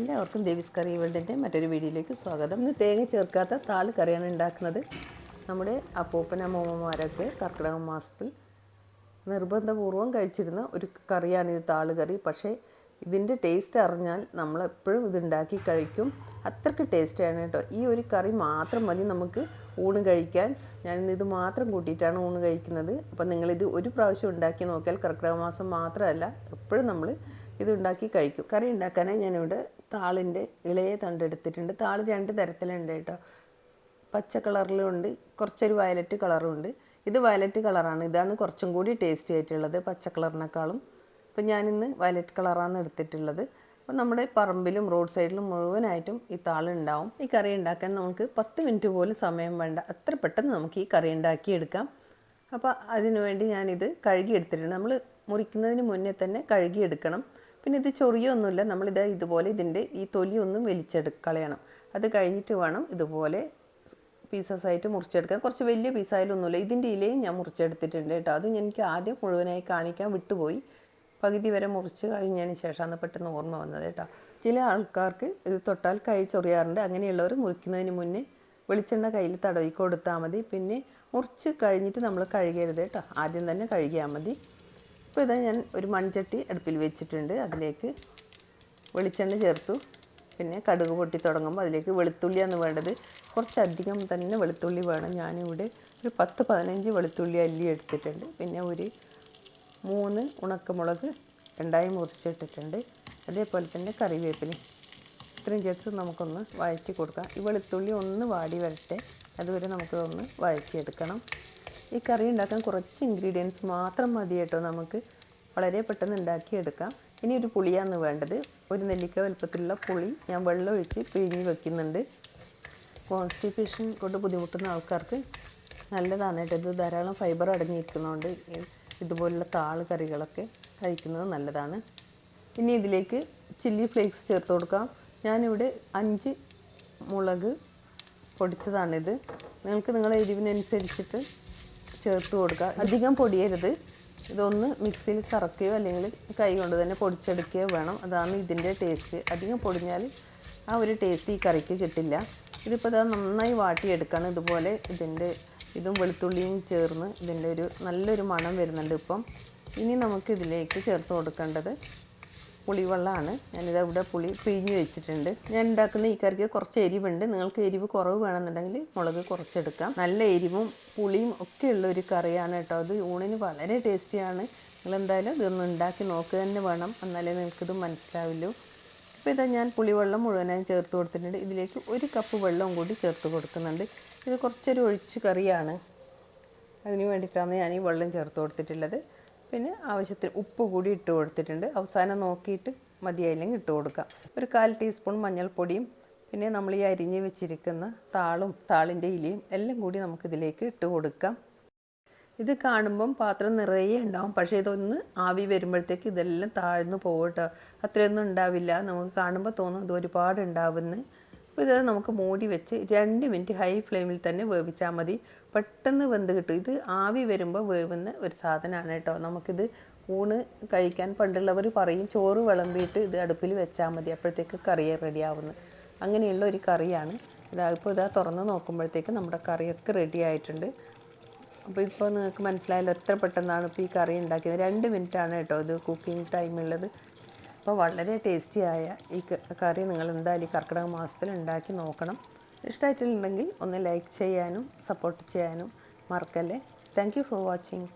എല്ലാവർക്കും ദേവീസ് കറി വേൾഡിന്റെ മറ്റൊരു വീഡിയോയിലേക്ക് സ്വാഗതം. ഇന്ന് തേങ്ങ ചേർക്കാത്ത താൽ കറിയാണ് ഉണ്ടാക്കുന്നത്. നമ്മുടെ അപ്പൂപ്പൻ അപ്പൂപ്പനമ്മമാരൊക്കെ കർക്കിടക മാസത്തിൽ നിർബന്ധപൂർവം കഴിച്ചിരുന്ന ഒരു കറിയാണ് ഇത് താൾ കറി. പക്ഷേ ഇതിന്റെ ടേസ്റ്റ് അറിഞ്ഞാൽ നമ്മളെപ്പോഴും ഇത് ഉണ്ടാക്കി കഴിക്കും. അത്രയ്ക്ക് ടേസ്റ്റാണ് കേട്ടോ. ഈ ഒരു കറി മാത്രം മതി നമുക്ക് ഊണ് കഴിക്കാൻ. ഞാൻ ഇത് മാത്രം കൂട്ടിയിട്ടാണ് ഊണ് കഴിക്കുന്നത്. അപ്പോൾ നിങ്ങളിത് ഒരു പ്രാവശ്യം ഉണ്ടാക്കി നോക്കിയാൽ കർക്കിടക മാസം മാത്രമല്ല എപ്പോഴും നമ്മൾ ഇതുണ്ടാക്കി കഴിക്കും. കറി ഉണ്ടാക്കാനായി ഞാനിവിടെ താളിന്റെ ഇളയ തണ്ട് എടുത്തിട്ടുണ്ട്. താൾ രണ്ട് തരത്തിലുണ്ട് കേട്ടോ. പച്ച കളറിലുണ്ട് കുറച്ചൊരു വയലറ്റ് കളറും ഉണ്ട് ഇത് വയലറ്റ് കളറാണ്. ഇതാണ് കുറച്ചും കൂടി ടേസ്റ്റി ആയിട്ടുള്ളത് പച്ച കളറിനേക്കാളും. ഇപ്പം ഞാനിന്ന് വയലറ്റ് കളറാണ് എടുത്തിട്ടുള്ളത്. അപ്പം നമ്മുടെ പറമ്പിലും റോഡ് സൈഡിലും മുഴുവനായിട്ടും ഈ താളുണ്ടാവും ഈ കറി ഉണ്ടാക്കാൻ നമുക്ക് പത്ത് മിനിറ്റ് പോലും സമയം വേണ്ട. അത്ര പെട്ടെന്ന് നമുക്ക് ഈ കറി ഉണ്ടാക്കിയെടുക്കാം. അപ്പോൾ അതിനുവേണ്ടി ഞാനിത് കഴുകി എടുത്തിട്ടുണ്ട് നമ്മൾ മുറിക്കുന്നതിന് മുന്നേ തന്നെ കഴുകി എടുക്കണം പിന്നെ ഇത് ചൊറിയൊന്നുമില്ല. നമ്മളിത് ഇതുപോലെ ഇതിന്റെ ഈ തൊലി ഒന്നും വലിച്ചെടു അത് കഴിഞ്ഞിട്ട് വേണം ഇതുപോലെ പീസസ് ആയിട്ട് മുറിച്ചെടുക്കാൻ. കുറച്ച് വലിയ പീസായാലൊന്നുമില്ല ഇതിന്റെ ഇലയും ഞാൻ മുറിച്ചെടുത്തിട്ടുണ്ട് കേട്ടോ. അത് എനിക്ക് ആദ്യം മുഴുവനായി കാണിക്കാൻ വിട്ടുപോയി. പകുതി വരെ മുറിച്ച് കഴിഞ്ഞതിന് ശേഷമാണ് പെട്ടെന്ന് ഓർമ്മ വന്നത് കേട്ടോ. ചില ആൾക്കാർക്ക് ഇത് തൊട്ടാൽ കൈ ചൊറിയാറുണ്ട്. അങ്ങനെയുള്ളവർ മുറിക്കുന്നതിന് മുന്നേ വെളിച്ചെണ്ണ കയ്യിൽ തടവി കൊടുത്താൽ മതി. പിന്നെ മുറിച്ച് കഴിഞ്ഞിട്ട് നമ്മൾ കഴുകരുത് കേട്ടോ. ആദ്യം തന്നെ കഴുകിയാൽ മതി. ഇപ്പോൾ ഇതാ ഞാൻ ഒരു മൺചട്ടി അടുപ്പിൽ വെച്ചിട്ടുണ്ട്. അതിലേക്ക് വെളിച്ചെണ്ണ ചേർത്തു. പിന്നെ കടുക് പൊട്ടി തുടങ്ങുമ്പോൾ അതിലേക്ക് വെളുത്തുള്ളിയാണ് വേണ്ടത്. കുറച്ചധികം തന്നെ വെളുത്തുള്ളി വേണം. ഞാനിവിടെ ഒരു പത്ത് പതിനഞ്ച് വെളുത്തുള്ളി അല്ലി എടുത്തിട്ടുണ്ട്. പിന്നെ ഒരു മൂന്ന് ഉണക്കമുളക് രണ്ടായി മുറിച്ചിട്ടിട്ടുണ്ട്. അതേപോലെ തന്നെ കറിവേപ്പില. ഇത്രയും ചേർത്ത് നമുക്കൊന്ന് വഴറ്റി കൊടുക്കാം. ഈ വെളുത്തുള്ളി ഒന്ന് വാടി വരട്ടെ. അതുവരെ നമുക്കതൊന്ന് വഴറ്റിയെടുക്കണം. ഈ കറി ഉണ്ടാക്കാൻ കുറച്ച് ഇൻഗ്രീഡിയൻസ് മാത്രം മതി കേട്ടോ നമുക്ക്. വളരെ പെട്ടെന്ന് ഉണ്ടാക്കിയെടുക്കാം. ഇനി ഒരു പുളിയാണ് വേണ്ടത്. ഒരു നെല്ലിക്ക വലുപ്പത്തിലുള്ള പുളി ഞാൻ വെള്ളം ഒഴിച്ച് പിഴിഞ്ഞ് വെക്കുന്നുണ്ട്. കോൺസ്റ്റിപ്പേഷൻ കൊണ്ട് ബുദ്ധിമുട്ടുന്ന ആൾക്കാർക്ക് നല്ലതാണ് കേട്ടോ. ഇത് ധാരാളം ഫൈബർ അടങ്ങിയിരിക്കുന്നതുകൊണ്ട് ഇതുപോലുള്ള താൾ കറികളൊക്കെ കഴിക്കുന്നത് നല്ലതാണ്. ഇനി ഇതിലേക്ക് ചില്ലി ഫ്ലേക്സ് ചേർത്ത് കൊടുക്കാം. ഞാനിവിടെ അഞ്ച് മുളക് പൊടിച്ചതാണിത്. നിങ്ങൾക്ക് നിങ്ങളുടെ എരിവിനനുസരിച്ചിട്ട് ചേർത്ത് കൊടുക്കുക. അധികം പൊടിയരുത്. ഇതൊന്ന് മിക്സിയിൽ കറക്കുകയോ അല്ലെങ്കിൽ കൈ കൊണ്ട് തന്നെ പൊടിച്ചെടുക്കുകയോ വേണം. അതാണ് ഇതിന്റെ ടേസ്റ്റ്. അധികം പൊടിഞ്ഞാൽ ആ ഒരു ടേസ്റ്റ് ഈ കറിക്ക് കിട്ടില്ല. ഇതിപ്പോൾ ഇതാ നന്നായി വാട്ടിയെടുക്കണം ഇതുപോലെ ഇതിന്റെ ഇതും വെളുത്തുള്ളിയും ചേർന്ന് ഇതിന്റെ ഒരു നല്ലൊരു മണം വരുന്നുണ്ട് ഇപ്പം. ഇനി നമുക്ക് ഇതിലേക്ക് ചേർത്ത് കൊടുക്കേണ്ടത് പുളിവെള്ളമാണ്. ഞാനിത് ഇവിടെ പുളി പിഴിഞ്ഞ് വെച്ചിട്ടുണ്ട്. ഞാൻ ഉണ്ടാക്കുന്ന ഈ കറിക്ക് കുറച്ച് എരിവുണ്ട്. നിങ്ങൾക്ക് എരിവ് കുറവ് വേണമെന്നുണ്ടെങ്കിൽ മുളക് കുറച്ചെടുക്കാം. നല്ല എരിവും പുളിയും ഒക്കെ ഉള്ള ഒരു കറിയാണ് കേട്ടോ അത്. ഊണിന് വളരെ ടേസ്റ്റിയാണ്. നിങ്ങൾ എന്തായാലും ഇതൊന്ന് ഉണ്ടാക്കി നോക്കുക തന്നെ വേണം. എന്നാലേ നിങ്ങൾക്കിത് മനസ്സിലാവില്ലൂ ഇപ്പോൾ ഇതാ ഞാൻ പുളിവെള്ളം മുഴുവനായി ചേർത്ത് കൊടുത്തിട്ടുണ്ട്. ഇതിലേക്ക് ഒരു കപ്പ് വെള്ളവും കൂടി ചേർത്ത് കൊടുക്കുന്നുണ്ട്. ഇത് കുറച്ചൊരു ഒഴിച്ച് കറിയാണ്. അതിന് വേണ്ടിയിട്ടാണ് ഞാൻ ഈ വെള്ളം ചേർത്ത് കൊടുത്തിട്ടുള്ളത്. പിന്നെ ആവശ്യത്തിന് ഉപ്പ് കൂടി ഇട്ട് കൊടുത്തിട്ടുണ്ട്. അവസാനം നോക്കിയിട്ട് മതിയായില്ലെങ്കിൽ ഇട്ട് കൊടുക്കാം. ഒരു കാൽ ടീസ്പൂൺ മഞ്ഞൾപ്പൊടിയും പിന്നെ നമ്മൾ ഈ അരിഞ്ഞ് വെച്ചിരിക്കുന്ന താളും താളിന്റെ ഇലയും എല്ലാം കൂടി നമുക്കിതിലേക്ക് ഇട്ട് കൊടുക്കാം. ഇത് കാണുമ്പം പാത്രം നിറയെ ഉണ്ടാവും. പക്ഷേ ഇതൊന്ന് ആവി വരുമ്പോഴത്തേക്ക് ഇതെല്ലാം താഴ്ന്നു പോകട്ടോ കേട്ടോ. അത്രയൊന്നും ഉണ്ടാവില്ല. നമുക്ക് കാണുമ്പോൾ തോന്നും ഇത് ഒരുപാട് ഉണ്ടാവുമെന്ന് അപ്പോൾ ഇത് നമുക്ക് മൂടി വെച്ച് രണ്ട് മിനിറ്റ് ഹൈ ഫ്ലെയിമിൽ തന്നെ വേവിച്ചാൽ മതി. പെട്ടെന്ന് വെന്ത് കിട്ടും. ഇത് ആവി വരുമ്പോൾ വേവുന്ന ഒരു സാധനമാണ് കേട്ടോ. നമുക്കിത് ഊണ് കഴിക്കാൻ പണ്ടുള്ളവർ പറയും ചോറ് വിളമ്പിയിട്ട് ഇത് അടുപ്പിൽ വെച്ചാൽ മതി. അപ്പോഴത്തേക്ക് കറി റെഡിയാവുന്നു. അങ്ങനെയുള്ള ഒരു കറിയാണ്. ഇതാ ഇപ്പോൾ ഇതാ തുറന്ന് നോക്കുമ്പോഴത്തേക്ക് നമ്മുടെ കറിയൊക്കെ റെഡി ആയിട്ടുണ്ട്. അപ്പോൾ ഇപ്പോൾ നിങ്ങൾക്ക് മനസ്സിലായല്ലോ എത്ര പെട്ടെന്നാണ് ഇപ്പോൾ ഈ കറി ഉണ്ടാക്കിയത്. രണ്ട് മിനിറ്റാണ് കേട്ടോ ഇത് കുക്കിംഗ് ടൈം ഉള്ളത് അപ്പോൾ വളരെ ടേസ്റ്റിയായ ഈ കറി നിങ്ങൾ എന്തായാലും ഈ കർക്കിടക മാസത്തിൽ ഉണ്ടാക്കി നോക്കണം. ഇഷ്ടമായിട്ടുണ്ടെങ്കിൽ ഒന്ന് ലൈക്ക് ചെയ്യാനും സപ്പോർട്ട് ചെയ്യാനും മറക്കല്ലേ. Thank for watching.